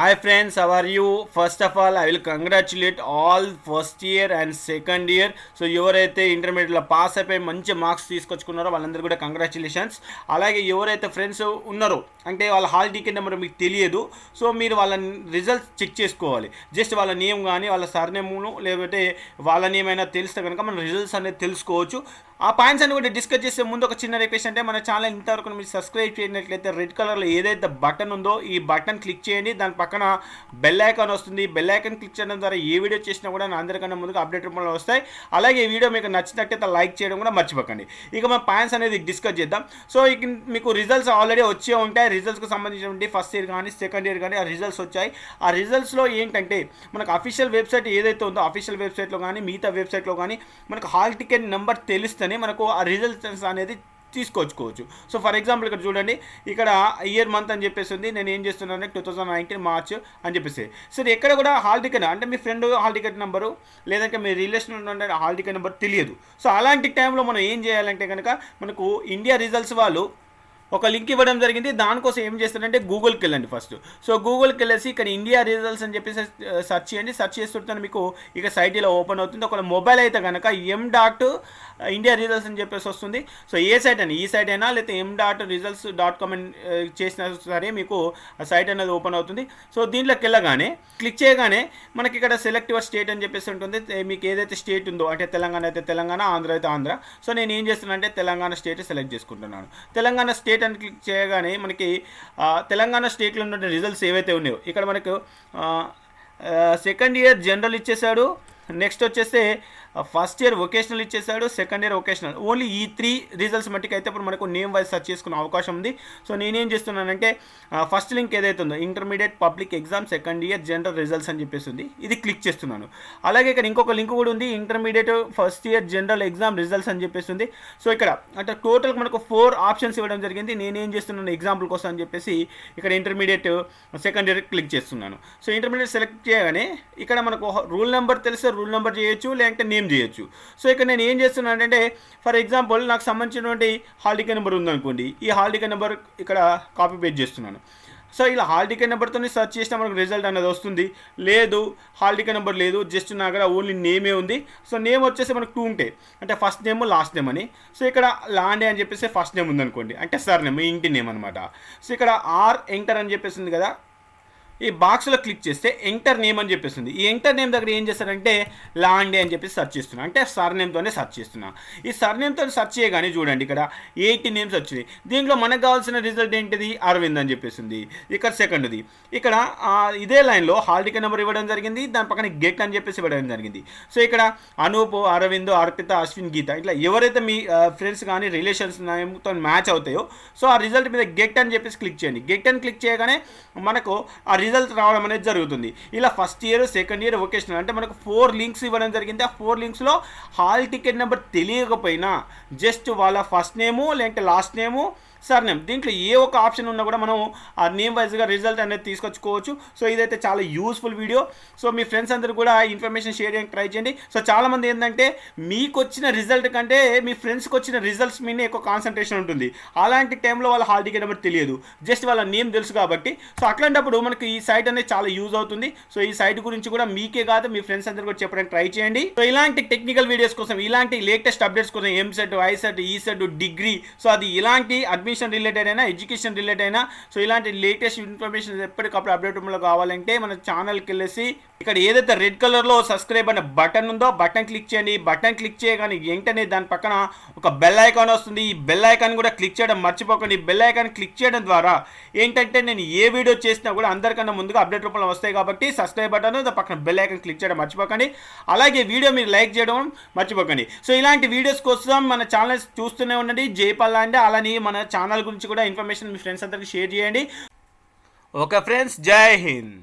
Hi friends how are you first of all I will congratulate all first year and second year so ఎవరైతే ఇంటర్మీడియట్లో pass అయిపోయి మంచి marks తీసుకొచ్చుకున్నారో వాళ్ళందరూ కూడా congratulations అలాగే ఎవరైతే ఫ్రెండ్స్ ఉన్నారో అంటే వాళ్ళ హాల్ టికెట్ నెంబర్ మీకు తెలియదు. సో మీరు వాళ్ళ రిజల్ట్స్ చెక్ చేసుకోవాలి. జస్ట్ వాళ్ళ నేమ్ కానీ వాళ్ళ సర్నేమును లేకపోతే వాళ్ళ నేమ్ అయినా తెలిస్తే కనుక మన రిజల్ట్స్ అనేది తెలుసుకోవచ్చు. ఆ పాయింట్స్ అన్ని కూడా డిస్కస్ చేసే ముందు ఒక చిన్న రిక్వెస్ట్ అంటే మన ఛానల్ ఇంతవరకు మీరు సబ్స్క్రైబ్ చేయనట్లయితే రెడ్ కలర్లో ఏదైతే బటన్ ఉందో ఈ బటన్ క్లిక్ చేయండి. దాని పక్కన పక్కన బెల్ ఐకాన్ వస్తుంది. బెల్ ఐకాన్ క్లిక్ చేయడం ద్వారా ఏ వీడియో చేసినా కూడా నా అందరికన్నా ముందుగా అప్డేట్ రూపంలో వస్తాయి. అలాగే ఈ వీడియో మీకు నచ్చినట్టయితే లైక్ చేయడం కూడా మర్చిపోకండి. ఇక మన పాయింట్స్ అనేది డిస్కస్ చేద్దాం. సో ఇక మీకు రిజల్ట్స్ ఆల్రెడీ వచ్చే ఉంటాయి. రిజల్ట్స్కి సంబంధించినటువంటి ఫస్ట్ ఇయర్ కానీ సెకండ్ ఇయర్ కానీ ఆ రిజల్ట్స్ వచ్చాయి. ఆ రిజల్ట్స్లో ఏంటంటే మనకు అఫీషియల్ వెబ్సైట్ ఏదైతే ఉందో అఫీషియల్ వెబ్సైట్లో కానీ మిగతా వెబ్సైట్లో కానీ మనకు హాల్ టికెట్ నెంబర్ తెలిస్తేనే మనకు ఆ రిజల్ట్స్ అనేది తీసుకొచ్చుకోవచ్చు సో ఫర్ ఎగ్జాంపుల్ ఇక్కడ చూడండి ఇక్కడ ఇయర్ మంత్ అని చెప్పేసి ఉంది నేను ఏం చేస్తున్నాను టూ థౌసండ్ నైన్టీన్ మార్చ్ అని చెప్పేసి. సరే ఎక్కడ కూడా హాల్ టికెట్ అంటే మీ ఫ్రెండ్ హాల్ టికెట్ నెంబరు లేదంటే మీ రిలేషన్ ఉండే హాల్ టికెట్ నెంబర్ తెలియదు. సో అలాంటి టైంలో మనం ఏం చేయాలంటే కనుక మనకు ఇండియా రిజల్ట్స్ వాళ్ళు ఒక లింక్ ఇవ్వడం జరిగింది. దానికోసం ఏం చేస్తారంటే గూగుల్కి వెళ్ళండి ఫస్ట్. సో గూగుల్కి వెళ్ళేసి ఇక్కడ ఇండియా రిజల్ట్స్ అని చెప్పేసి సెర్చ్ చేయండి. సెర్చ్ చేస్తుంటే మీకు ఇక సైట్ ఇలా ఓపెన్ అవుతుంది. ఒక మొబైల్ అయితే కనుక ఎం డాట్ ఇండియా రిజల్ట్స్ అని చెప్పేసి వస్తుంది. సో ఏ సైట్ అని ఈ సైట్ అయినా లేకపోతే M dot results dot com అని చేసినా సరే మీకు ఆ సైట్ అనేది ఓపెన్ అవుతుంది. సో దీంట్లోకి వెళ్ళగానే క్లిక్ చేయగానే మనకి ఇక్కడ సెలెక్ట్ యువర్ స్టేట్ అని చెప్పేసి ఉంటుంది. మీకు ఏదైతే స్టేట్ ఉందో అంటే తెలంగాణ అయితే తెలంగాణ ఆంధ్ర అయితే ఆంధ్ర. సో నేను ఏం చేస్తున్నానంటే తెలంగాణ స్టేట్ సెలెక్ట్ చేసుకుంటున్నాను. తెలంగాణ స్టేట్ అని క్లిక్ చేయగానే మనకి తెలంగాణ స్టేట్లో ఉన్న రిజల్ట్స్ ఏవైతే ఉన్నాయో ఇక్కడ మనకు సెకండ్ ఇయర్ జనరల్ ఇచ్చేసాడు నెక్స్ట్ వచ్చేస్తే ఫస్ట్ ఇయర్ వొకేషనల్ ఇచ్చేసాడు సెకండ్ ఇయర్ వొకేషనల్ ఓన్లీ ఈ త్రీ రిజల్ట్స్ మట్టుకు అయితే ఇప్పుడు మనకు నేమ్ వైజ్ సెర్చ్ చేసుకునే అవకాశం ఉంది. సో నేనేం చేస్తున్నానంటే ఫస్ట్ లింక్ ఏదైతే ఉందో intermediate public exam second year general results అని చెప్పేసి ఉంది. ఇది క్లిక్ చేస్తున్నాను. అలాగే ఇక్కడ ఇంకొక లింక్ కూడా ఉంది intermediate first year general exam results అని చెప్పేసి ఉంది. సో ఇక్కడ అంటే టోటల్ మనకు ఫోర్ ఆప్షన్స్ ఇవ్వడం జరిగింది. నేనేం చేస్తున్నాను ఎగ్జాంపుల్ కోసం అని చెప్పేసి ఇక్కడ ఇంటర్మీడియట్ సెకండ్ ఇయర్ క్లిక్ చేస్తున్నాను. సో ఇంటర్మీడియట్ సెలెక్ట్ చేయగానే ఇక్కడ మనకు రూల్ నెంబర్ తెలిస్తే రూల్ నెంబర్ చేయొచ్చు లేదంటే నేమ్ చేయొచ్చు? సో ఇక్కడ నేను ఏం చేస్తున్నాను అంటే ఫర్ ఎగ్జాంపుల్ నాకు సంబంధించినటువంటి హాల్ టికెట్ నెంబర్ ఉందనుకోండి ఈ హాల్ టికెట్ నెంబర్ ఇక్కడ కాపీ పేస్ట్ చేస్తున్నాను. సో ఇలా హాల్ టికెట్ నెంబర్తో సెర్చ్ చేసినా మనకు రిజల్ట్ అనేది వస్తుంది. లేదు హాల్ టికెట్ నెంబర్ లేదు జస్ట్ నా దగ్గర ఓన్లీ నేమే ఉంది. సో నేమ్ వచ్చేసి మనకు టూ ఉంటాయి అంటే ఫస్ట్ నేమ్ లాస్ట్ నేమ్ అని. సో ఇక్కడ లాండే అని చెప్పేసి ఫస్ట్ నేమ్ ఉందనుకోండి అంటే సార్ నేమ్ ఇంటి నేమ్ అనమాట సో ఇక్కడ ఆర్ ఎంటర్ అని చెప్పేసి ఉంది కదా ఈ బాక్స్లో క్లిక్ చేస్తే ఎంటర్ నేమ్ అని చెప్పేస్తుంది. ఈ ఎంటర్ నేమ్ దగ్గర ఏం చేస్తారంటే లాండే అని చెప్పేసి సెర్చ్ చేస్తున్నా. అంటే సర్ నేమ్తోనే సెర్చ్ చేస్తున్నా. ఈ సర్ నేమ్తో సెర్చ్ చేయగానే చూడండి ఇక్కడ ఎయిటీ నేమ్స్ వచ్చినాయి. దీంట్లో మనకు కావాల్సిన రిజల్ట్ ఏంటిది? అరవింద్ అని చెప్పేసింది. ఇక్కడ సెకండ్ది ఇక్కడ ఇదే లైన్లో హాల్ టికెట్ నెంబర్ ఇవ్వడం జరిగింది. దాని పక్కన గెట్ అని చెప్పేసి ఇవ్వడం జరిగింది. సో ఇక్కడ అనూప్ అరవింద్ అర్పిత అశ్విన్ గీత ఇట్లా ఎవరైతే మీ ఫ్రెండ్స్ కానీ రిలేషన్స్ నేమ్తో మ్యాచ్ అవుతాయో సో ఆ రిజల్ట్ మీద గెట్ అని చెప్పేసి క్లిక్ చేయండి. గెట్ అని క్లిక్ చేయగానే మనకు ఆ రిజల్ట్ రావడం అనేది జరుగుతుంది. ఇలా first year second year vocational అంటే మనకు ఫోర్ లింక్స్ ఇవ్వడం జరిగింది. ఆ ఫోర్ లింక్స్లో హాల్ టికెట్ నెంబర్ తెలియకపోయినా జస్ట్ వాళ్ళ ఫస్ట్ నేము లేదంటే లాస్ట్ నేము సర్ నేమ్ దీంట్లో ఏ ఒక ఆప్షన్ ఉన్నా కూడా మనం ఆ నేమ్ వైజ్గా రిజల్ట్ అనేది తీసుకొచ్చుకోవచ్చు. సో ఇదైతే చాలా యూస్ఫుల్ వీడియో సో మీ ఫ్రెండ్స్ అందరూ కూడా ఇన్ఫర్మేషన్ షేర్ చేయడానికి ట్రై చేయండి. సో చాలామంది ఏంటంటే మీకు వచ్చిన రిజల్ట్ కంటే మీ ఫ్రెండ్స్కి వచ్చిన రిజల్ట్స్ మీద ఎక్కువ కాన్సన్ట్రేషన్ ఉంటుంది. అలాంటి టైంలో వాళ్ళ హాల్ టికెట్ నెంబర్ తెలియదు. జస్ట్ వాళ్ళ నేమ్ తెలుసు కాబట్టి. సో అట్లాంటప్పుడు మనకి ఈ సైట్ అనేది చాలా యూజ్ అవుతుంది. సో ఈ సైట్ గురించి కూడా మీకే కాదు మీ ఫ్రెండ్స్ అందరు కూడా చెప్పడానికి ట్రై చేయండి. సో ఇలాంటి టెక్నికల్ వీడియోస్ కోసం ఇలాంటి లేటెస్ట్ అప్డేట్స్ కోసం EAMCET ICET ECET degree so అది ఇలాంటి అడ్మిషన్ రిలేటెడ్ అయినా ఎడ్యుకేషన్ రిలేటెడ్ అయినా సో ఇలాంటి లేటెస్ట్ ఇన్ఫర్మేషన్ ఎప్పటికప్పుడు అప్డేట్ రూపంలో కావాలంటే మన ఛానల్కి వెళ్ళేసి ఇక్కడ ఏదైతే రెడ్ కలర్లో సబ్స్క్రైబ్ అనే బటన్ ఉందో బటన్ క్లిక్ చేయండి. బటన్ క్లిక్ చేయగానే వెంటనే దాని పక్కన ఒక బెల్ ఐకాన్ వస్తుంది. ఈ బెల్ ఐకాన్ కూడా క్లిక్ చేయడం మర్చిపోకండి. బెల్ ఐకాన్ క్లిక్ చేయడం ద్వారా ఏంటంటే నేను ఏ వీడియో చేసినా కూడా అందరికన్నా ముందుగా అప్డేట్ రూపంలో వస్తాయి కాబట్టి సబ్స్క్రైబ్ బటన్ పక్కన బెల్ ఐకన్ క్లిక్ చేయడం మర్చిపోకండి. అలాగే వీడియో మీరు లైక్ చేయడం మర్చిపోకండి. సో ఇలాంటి వీడియోస్ కోసం మన ఛానల్ చూస్తూనే ఉండండి. జైపాల్ అంటే అలానే మన ఛానల్ గురించి కూడా ఇన్ఫర్మేషన్ మీ ఫ్రెండ్స్ అందరికీ షేర్ చేయండి. Okay friends Jai Hind.